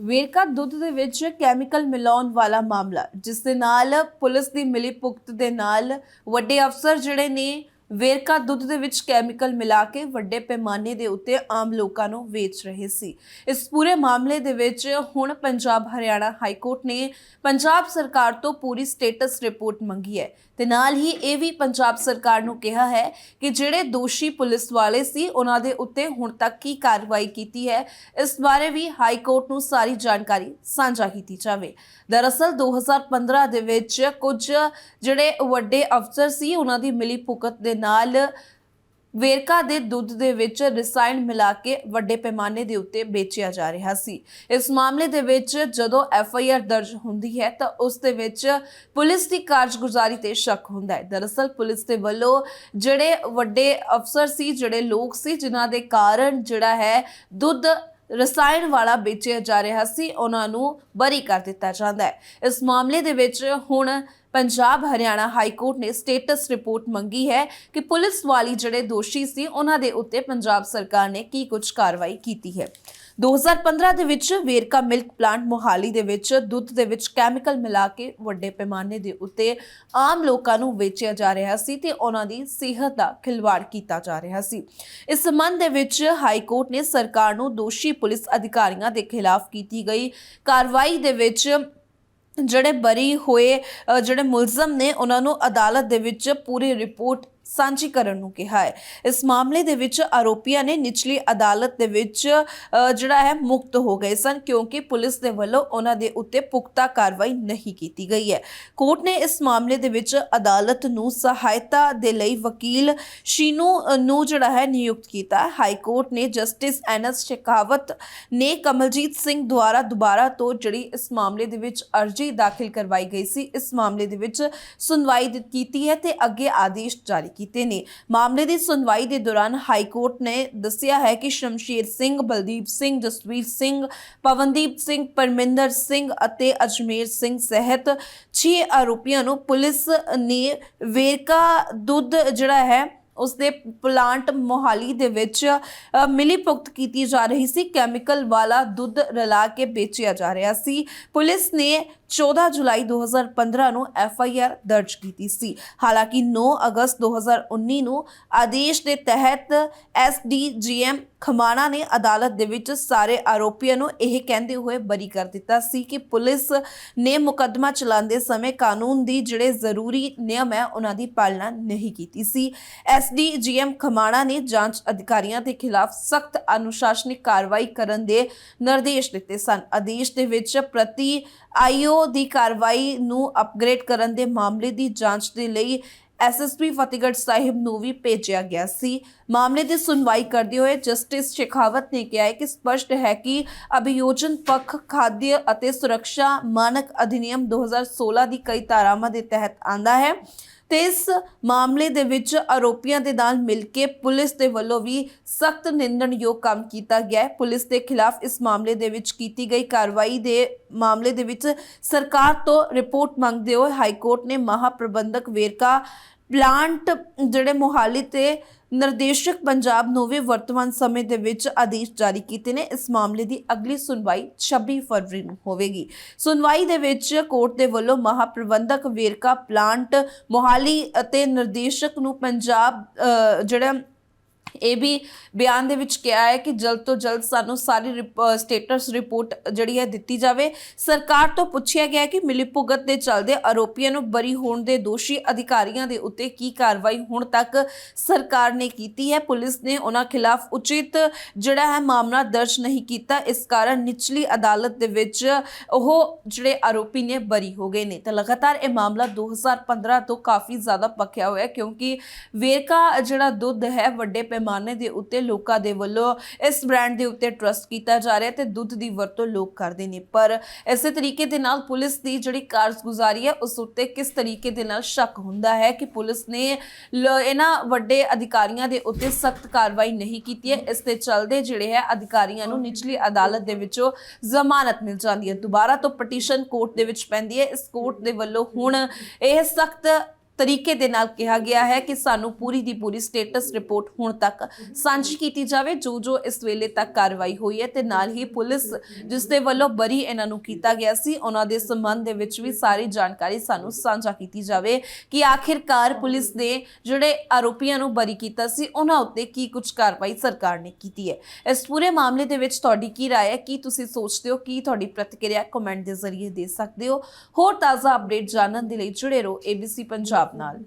ਵੇਰਕਾ ਦੁੱਧ ਦੇ ਵਿੱਚ ਕੈਮੀਕਲ ਮਿਲਾਉਣ ਵਾਲਾ ਮਾਮਲਾ, ਜਿਸ ਦੇ ਨਾਲ ਪੁਲਿਸ ਦੀ ਮਿਲੀ ਭੁਗਤ ਦੇ ਨਾਲ ਵੱਡੇ ਅਫਸਰ ਜਿਹੜੇ ਨੇ ਵੇਰਕਾ ਦੁੱਧ ਦੇ ਵਿੱਚ ਕੈਮੀਕਲ ਮਿਲਾ ਕੇ ਵੱਡੇ ਪੈਮਾਨੇ ਦੇ ਉੱਤੇ ਆਮ ਲੋਕਾਂ ਨੂੰ ਵੇਚ ਰਹੇ ਸੀ। ਇਸ ਪੂਰੇ ਮਾਮਲੇ ਦੇ ਵਿੱਚ ਹੁਣ ਪੰਜਾਬ ਹਰਿਆਣਾ ਹਾਈ ਕੋਰਟ ਨੇ ਪੰਜਾਬ ਸਰਕਾਰ ਤੋਂ ਪੂਰੀ ਸਟੇਟਸ ਰਿਪੋਰਟ ਮੰਗੀ ਹੈ ਤੇ ਨਾਲ ਹੀ ਇਹ ਵੀ ਪੰਜਾਬ ਸਰਕਾਰ ਨੂੰ ਕਿਹਾ ਹੈ ਕਿ ਜਿਹੜੇ ਦੋਸ਼ੀ ਪੁਲਿਸ ਵਾਲੇ ਸੀ, ਉਹਨਾਂ ਦੇ ਉੱਤੇ ਹੁਣ ਤੱਕ ਕੀ ਕਾਰਵਾਈ ਕੀਤੀ ਹੈ, ਇਸ ਬਾਰੇ ਵੀ ਹਾਈ ਕੋਰਟ ਨੂੰ ਸਾਰੀ ਜਾਣਕਾਰੀ ਸਾਂਝਾ ਕੀਤੀ ਜਾਵੇ। ਦਰਅਸਲ 2015 ਦੇ ਵਿੱਚ ਕੁਝ ਜਿਹੜੇ ਵੱਡੇ ਅਫਸਰ ਸੀ, ਉਹਨਾਂ ਦੀ ਮਿਲੀ ਭੁਗਤ ਦੇ ਨਾਲ ਵੇਰਕਾ ਦੇ ਦੁੱਧ ਦੇ ਵਿੱਚ ਰਸਾਇਣ ਮਿਲਾ ਕੇ ਵੱਡੇ ਪੈਮਾਨੇ ਦੇ ਉੱਤੇ ਵੇਚਿਆ ਜਾ ਰਿਹਾ ਸੀ। ਇਸ ਮਾਮਲੇ ਦੇ ਵਿੱਚ ਜਦੋਂ ਐਫ ਆਈ ਆਰ ਦਰਜ ਹੁੰਦੀ ਹੈ ਤਾਂ ਉਸ ਦੇ ਵਿੱਚ ਪੁਲਿਸ ਦੀ ਕਾਰਜਗੁਜ਼ਾਰੀ ਤੇ ਸ਼ੱਕ ਹੁੰਦਾ ਹੈ। ਦਰਅਸਲ ਪੁਲਿਸ ਦੇ ਵੱਲੋਂ ਜਿਹੜੇ ਵੱਡੇ ਅਫਸਰ ਸੀ, ਜਿਹੜੇ ਲੋਕ ਸੀ, ਜਿਨ੍ਹਾਂ ਦੇ ਕਾਰਨ ਜਿਹੜਾ ਹੈ ਦੁੱਧ ਰਸਾਇਣ ਵਾਲਾ ਵੇਚਿਆ ਜਾ ਰਿਹਾ ਸੀ, ਉਹਨਾਂ ਨੂੰ ਬਰੀ ਕਰ ਦਿੱਤਾ ਜਾਂਦਾ ਹੈ। ਇਸ ਮਾਮਲੇ ਦੇ ਵਿੱਚ ਹੁਣ ਪੰਜਾਬ ਹਰਿਆਣਾ ਹਾਈ ਕੋਰਟ ਨੇ ਸਟੇਟਸ ਰਿਪੋਰਟ ਮੰਗੀ ਹੈ ਕਿ ਪੁਲਿਸ ਵਾਲੀ ਜਿਹੜੇ ਦੋਸ਼ੀ ਸੀ, ਉਹਨਾਂ ਦੇ ਉੱਤੇ ਪੰਜਾਬ ਸਰਕਾਰ ਨੇ ਕੀ ਕੁਝ ਕਾਰਵਾਈ ਕੀਤੀ ਹੈ। 2015 ਦੇ ਵਿੱਚ ਵੇਰਕਾ ਮਿਲਕ ਪਲਾਂਟ ਮੋਹਾਲੀ ਦੇ ਵਿੱਚ ਦੁੱਧ ਦੇ ਵਿੱਚ ਕੈਮੀਕਲ ਮਿਲਾ ਕੇ ਵੱਡੇ ਪੈਮਾਨੇ ਦੇ ਉੱਤੇ ਆਮ ਲੋਕਾਂ ਨੂੰ ਵੇਚਿਆ ਜਾ ਰਿਹਾ ਸੀ ਤੇ ਉਹਨਾਂ ਦੀ ਸਿਹਤ ਦਾ ਖਿਲਵਾੜ ਕੀਤਾ ਜਾ ਰਿਹਾ ਸੀ। ਇਸ ਸੰਬੰਧ ਦੇ ਵਿੱਚ ਹਾਈ ਕੋਰਟ ਨੇ ਸਰਕਾਰ ਨੂੰ ਦੋਸ਼ੀ ਪੁਲਿਸ ਅਧਿਕਾਰੀਆਂ ਦੇ ਖਿਲਾਫ ਕੀਤੀ ਗਈ ਕਾਰਵਾਈ ਦੇ ਵਿੱਚ ਜਿਹੜੇ ਬਰੀ ਹੋਏ ਜਿਹੜੇ ਮੁਲਜ਼ਮ ਨੇ ਉਹਨਾਂ ਨੂੰ ਅਦਾਲਤ ਦੇ ਵਿੱਚ ਪੂਰੀ ਰਿਪੋਰਟ ਸਾਂਝੀ ਕਰਨ ਨੂੰ ਕਿਹਾ ਹੈ। ਇਸ ਮਾਮਲੇ ਦੇ ਵਿੱਚ ਆਰੋਪੀਆਂ ਨੇ ਨਿਚਲੀ ਅਦਾਲਤ ਦੇ ਵਿੱਚ ਜਿਹੜਾ ਹੈ, ਮੁਕਤ ਹੋ ਗਏ ਸਨ ਕਿਉਂਕਿ ਪੁਲਿਸ ਦੇ ਵੱਲੋਂ ਉਹਨਾਂ ਦੇ ਉੱਤੇ ਪੁਖਤਾ ਕਾਰਵਾਈ ਨਹੀਂ ਕੀਤੀ ਗਈ ਹੈ। ਕੋਰਟ ਨੇ ਇਸ ਮਾਮਲੇ ਦੇ ਵਿੱਚ ਅਦਾਲਤ ਨੂੰ ਸਹਾਇਤਾ ਦੇ ਲਈ ਵਕੀਲ ਸ਼ੀਨੂ ਨੂੰ ਜਿਹੜਾ ਹੈ, ਨਿਯੁਕਤ ਕੀਤਾ ਹੈ। ਹਾਈ ਕੋਰਟ ਨੇ ਜਸਟਿਸ ਐਨਐਸ ਸ਼ੇਖਾਵਤ ਨੇ ਕਮਲਜੀਤ ਸਿੰਘ ਦੁਆਰਾ ਦੁਬਾਰਾ ਤੋਂ ਜਿਹੜੀ ਇਸ ਮਾਮਲੇ ਦੇ ਵਿੱਚ ਅਰਜੀ ਦਾਖਲ ਕਰਵਾਈ ਗਈ ਸੀ, ਇਸ ਮਾਮਲੇ ਦੇ ਵਿੱਚ ਸੁਣਵਾਈ ਕੀਤੀ ਹੈ ਤੇ ਅੱਗੇ ਆਦੇਸ਼ ਜਾਰੀ ਕੀਤੇ ਨੇ। ਮਾਮਲੇ ਦੀ ਸੁਣਵਾਈ ਦੇ ਦੌਰਾਨ ਹਾਈ ਕੋਰਟ ਨੇ ਦੱਸਿਆ ਹੈ ਕਿ ਸ਼ਮਸ਼ੀਰ ਸਿੰਘ ਬਲਦੀਪ ਸਿੰਘ ਜਸਵੀਰ ਸਿੰਘ ਪਵਨਦੀਪ ਸਿੰਘ ਪਰਮਿੰਦਰ ਸਿੰਘ ਅਤੇ ਅਜਮੇਰ ਸਿੰਘ ਸਹਿਤ 6 ਆਰੋਪੀਆਂ ਨੂੰ ਪੁਲਿਸ ਨੇ ਵੇਰਕਾ ਦੁੱਧ ਜਿਹੜਾ ਹੈ ਉਸ ਦੇ ਪਲਾਂਟ ਮੋਹਾਲੀ ਦੇ ਵਿੱਚ ਅ, ਮਿਲੀ ਭੁਗਤ ਕੀਤੀ ਜਾ ਰਹੀ ਸੀ। ਕੈਮੀਕਲ ਵਾਲਾ ਦੁੱਧ ਰਲਾ ਕੇ ਵੇਚਿਆ ਜਾ ਰਿਹਾ ਸੀ। ਪੁਲਿਸ ਨੇ 14 ਜੁਲਾਈ 2015 ਨੂੰ ਐਫ ਆਈ ਆਰ ਦਰਜ ਕੀਤੀ ਸੀ। ਹਾਲਾਂਕਿ 9 ਅਗਸਤ 2019 ਨੂੰ ਆਦੇਸ਼ ਦੇ ਤਹਿਤ S D G M Khamano ਨੇ ਅਦਾਲਤ ਦੇ ਵਿੱਚ ਸਾਰੇ ਆਰੋਪੀਆਂ ਨੂੰ ਇਹ ਕਹਿੰਦੇ ਹੋਏ ਬਰੀ ਕਰ ਦਿੱਤਾ ਸੀ ਕਿ ਪੁਲਿਸ ਨੇ ਮੁਕੱਦਮਾ ਚਲਾਉਂਦੇ ਸਮੇਂ ਕਾਨੂੰਨ ਦੀ ਜਿਹੜੇ ਜ਼ਰੂਰੀ ਨਿਯਮ ਹੈ, ਉਹਨਾਂ ਦੀ ਪਾਲਣਾ ਨਹੀਂ ਕੀਤੀ ਸੀ। ਐਸਡੀਜੀਐਮ ਖਮਾਣਾ ਨੇ ਜਾਂਚ ਅਧਿਕਾਰੀਆਂ ਦੇ ਖਿਲਾਫ ਸਖਤ ਅਨੁਸ਼ਾਸਨਿਕ ਕਾਰਵਾਈ ਕਰਨ ਦੇ ਨਿਰਦੇਸ਼ ਦਿੱਤੇ ਸਨ। ਆਦੇਸ਼ ਦੇ ਵਿੱਚ ਪ੍ਰਤੀ ਆਈਓ ਦੀ ਕਾਰਵਾਈ ਨੂੰ ਅਪਗ੍ਰੇਡ ਕਰਨ ਦੇ ਮਾਮਲੇ ਦੀ ਜਾਂਚ ਦੇ ਲਈ ਐਸਐਸਪੀ ਫਤਿਹਗੜ੍ਹ ਸਾਹਿਬ ਨੂੰ ਵੀ ਭੇਜਿਆ ਗਿਆ ਸੀ। ਮਾਮਲੇ ਦੀ ਸੁਣਵਾਈ ਕਰਦੇ ਹੋਏ ਜਸਟਿਸ ਸ਼ੇਖਾਵਤ ਨੇ ਕਿਹਾ ਹੈ ਕਿ ਸਪਸ਼ਟ ਹੈ ਕਿ ਅਭਿਯੋਜਨ ਪੱਖ, ਖਾਦਯ ਅਤੇ ਸੁਰੱਖਿਆ ਮਾਨਕ ਅਧਿਨਿਯਮ 2016 ਦੀ ਕਈ ਧਾਰਾਵਾਂ ਦੇ ਤਹਿਤ ਆਂਦਾ ਹੈ। ਤੇ ਇਸ ਮਾਮਲੇ ਦੇ ਵਿੱਚ ਆਰੋਪੀਆਂ ਦੇ ਨਾਲ ਮਿਲ ਕੇ ਪੁਲਿਸ ਦੇ ਵੱਲੋਂ ਵੀ ਸਖਤ ਨਿੰਦਣਯੋਗ ਕੰਮ ਕੀਤਾ ਗਿਆ ਹੈ। ਪੁਲਿਸ ਦੇ ਖਿਲਾਫ ਇਸ ਮਾਮਲੇ ਦੇ ਵਿੱਚ ਕੀਤੀ ਗਈ ਕਾਰਵਾਈ ਦੇ ਮਾਮਲੇ ਦੇ ਵਿੱਚ ਸਰਕਾਰ ਤੋਂ ਰਿਪੋਰਟ ਮੰਗਦੇ ਹੋਏ ਹਾਈ ਕੋਰਟ ਨੇ ਮਹਾ ਪ੍ਰਬੰਧਕ ਵੇਰਕਾ ਪਲਾਂਟ ਜਿਹੜੇ ਮੋਹਾਲੀ ਤੇ ਨਿਰਦੇਸ਼ਕ ਪੰਜਾਬ ਨੂੰ ਵੀ ਵਰਤਮਾਨ ਸਮੇਂ ਦੇ ਵਿੱਚ ਆਦੇਸ਼ ਜਾਰੀ ਕੀਤੇ ਨੇ, ਇਸ ਮਾਮਲੇ ਦੀ ਅਗਲੀ ਸੁਣਵਾਈ 26 ਫਰਵਰੀ ਨੂੰ ਹੋਵੇਗੀ। ਸੁਣਵਾਈ ਦੇ ਵਿੱਚ ਕੋਰਟ ਦੇ ਵੱਲੋਂ ਮਹਾਪ੍ਰਬੰਧਕ ਵੇਰਕਾ ਪਲਾਂਟ ਮੋਹਾਲੀ ਅਤੇ ਨਿਰਦੇਸ਼ਕ ਨੂੰ ਪੰਜਾਬ ਜਿਹੜਾ ਇਹ ਵੀ ਬਿਆਨ ਦੇ ਵਿੱਚ ਕਿਹਾ ਹੈ ਕਿ ਜਲਦ ਤੋਂ ਜਲਦ ਸਾਨੂੰ ਸਾਰੀ ਸਟੇਟਸ ਰਿਪੋਰਟ ਜਿਹੜੀ ਹੈ ਦਿੱਤੀ ਜਾਵੇ। ਸਰਕਾਰ ਤੋਂ ਪੁੱਛਿਆ ਗਿਆ ਹੈ ਕਿ ਮਿਲੀਭੁਗਤ ਦੇ ਚਲਦੇ ਆਰੋਪੀਆਂ ਨੂੰ ਬਰੀ ਹੋਣ ਦੇ ਦੋਸ਼ੀ ਅਧਿਕਾਰੀਆਂ ਦੇ ਉੱਤੇ ਕੀ ਕਾਰਵਾਈ ਹੁਣ ਤੱਕ ਸਰਕਾਰ ਨੇ ਕੀਤੀ ਹੈ। ਪੁਲਿਸ ਨੇ ਉਹਨਾਂ ਖਿਲਾਫ ਉਚਿਤ ਜਿਹੜਾ ਹੈ ਮਾਮਲਾ ਦਰਜ ਨਹੀਂ ਕੀਤਾ। ਇਸ ਕਾਰਨ ਨਿਚਲੀ ਅਦਾਲਤ ਦੇ ਵਿੱਚ ਉਹ ਜਿਹੜੇ ਆਰੋਪੀ ਨੇ ਬਰੀ ਹੋ ਗਏ ਨੇ। ਤਾਂ ਲਗਾਤਾਰ ਇਹ ਮਾਮਲਾ 2015 ਤੋਂ ਕਾਫੀ ਜ਼ਿਆਦਾ ਪੱਕਿਆ ਹੋਇਆ ਕਿਉਂਕਿ ਵੇਰਕਾ ਜਿਹੜਾ ਦੁੱਧ ਹੈ ਵੱਡੇ ਪੈਮਾਨੇ ਦੇ ਉੱਤੇ ਲੋਕਾਂ ਦੇ ਵੱਲੋਂ ਇਸ ਬ੍ਰਾਂਡ ਦੇ ਉੱਤੇ ਟਰਸਟ ਕੀਤਾ ਜਾ ਰਿਹਾ ਤੇ ਦੁੱਧ ਦੀ ਵਰਤੋਂ ਲੋਕ ਕਰਦੇ ਨੇ। ਪਰ ਇਸੇ ਤਰੀਕੇ ਦੇ ਨਾਲ ਪੁਲਿਸ ਦੀ ਜਿਹੜੀ ਕਾਰਜਗੁਜ਼ਾਰੀ ਹੈ, ਉਸ ਉੱਤੇ ਕਿਸ ਤਰੀਕੇ ਦੇ ਨਾਲ ਸ਼ੱਕ ਹੁੰਦਾ ਹੈ ਕਿ ਪੁਲਿਸ ਨੇ ਇਹਨਾਂ ਵੱਡੇ ਅਧਿਕਾਰੀਆਂ ਦੇ ਉੱਤੇ ਸਖਤ ਕਾਰਵਾਈ ਨਹੀਂ ਕੀਤੀ ਹੈ? ਇਸ ਦੇ ਚੱਲਦੇ ਜਿਹੜੇ ਹੈ, ਅਧਿਕਾਰੀਆਂ ਨੂੰ ਨਿਚਲੀ ਅਦਾਲਤ ਦੇ ਵਿੱਚੋਂ ਜ਼ਮਾਨਤ ਮਿਲ ਜਾਂਦੀ ਹੈ। ਦੁਬਾਰਾ ਤੋਂ ਪਟੀਸ਼ਨ ਕੋਰਟ ਦੇ ਵਿੱਚ ਪੈਂਦੀ ਹੈ। ਇਸ ਕੋਰਟ ਦੇ ਵੱਲੋਂ ਹੁਣ ਇਹ ਸਖਤ ਤਰੀਕੇ ਦੇ ਨਾਲ ਕਿਹਾ ਗਿਆ ਹੈ ਕਿ ਸਾਨੂੰ ਪੂਰੀ ਦੀ ਪੂਰੀ ਸਟੇਟਸ ਰਿਪੋਰਟ ਹੁਣ ਤੱਕ ਸਾਂਝੀ ਕੀਤੀ ਜਾਵੇ ਜੋ ਜੋ ਇਸ ਵੇਲੇ ਤੱਕ ਕਾਰਵਾਈ ਹੋਈ ਹੈ ਤੇ ਨਾਲ ਹੀ ਪੁਲਿਸ ਜਿਸ ਦੇ ਵੱਲੋਂ ਬਰੀ ਇਹਨਾਂ ਨੂੰ ਕੀਤਾ ਗਿਆ ਸੀ ਉਹਨਾਂ ਦੇ ਸੰਬੰਧ ਦੇ ਵਿੱਚ ਵੀ ਸਾਰੀ ਜਾਣਕਾਰੀ ਸਾਨੂੰ ਸਾਂਝਾ ਕੀਤੀ ਜਾਵੇ ਕਿ ਆਖਿਰਕਾਰ ਪੁਲਿਸ ਨੇ ਜਿਹੜੇ ਆਰੋਪੀਆਂ ਨੂੰ ਬਰੀ ਕੀਤਾ ਸੀ ਉਹਨਾਂ ਉੱਤੇ ਕੀ ਕੁਝ ਕਾਰਵਾਈ ਸਰਕਾਰ ਨੇ ਕੀਤੀ ਹੈ ਇਸ ਪੂਰੇ ਮਾਮਲੇ ਦੇ ਵਿੱਚ ਤੁਹਾਡੀ ਕੀ رائے ਹੈ ਕੀ ਤੁਸੀਂ ਸੋਚਦੇ ਹੋ ਕੀ ਤੁਹਾਡੀ ਪ੍ਰਤੀਕਿਰਿਆ ਕਮੈਂਟ ਦੇ ਜ਼ਰੀਏ ਦੇ ਸਕਦੇ ਹੋ ਹੋਰ ਤਾਜ਼ਾ ਅਪਡੇਟ ਜਾਣਨ ਦੇ ਲਈ ਜੁੜੇ ਰਹੋ ABC ਪੰਜਾਬ ਨਾਲ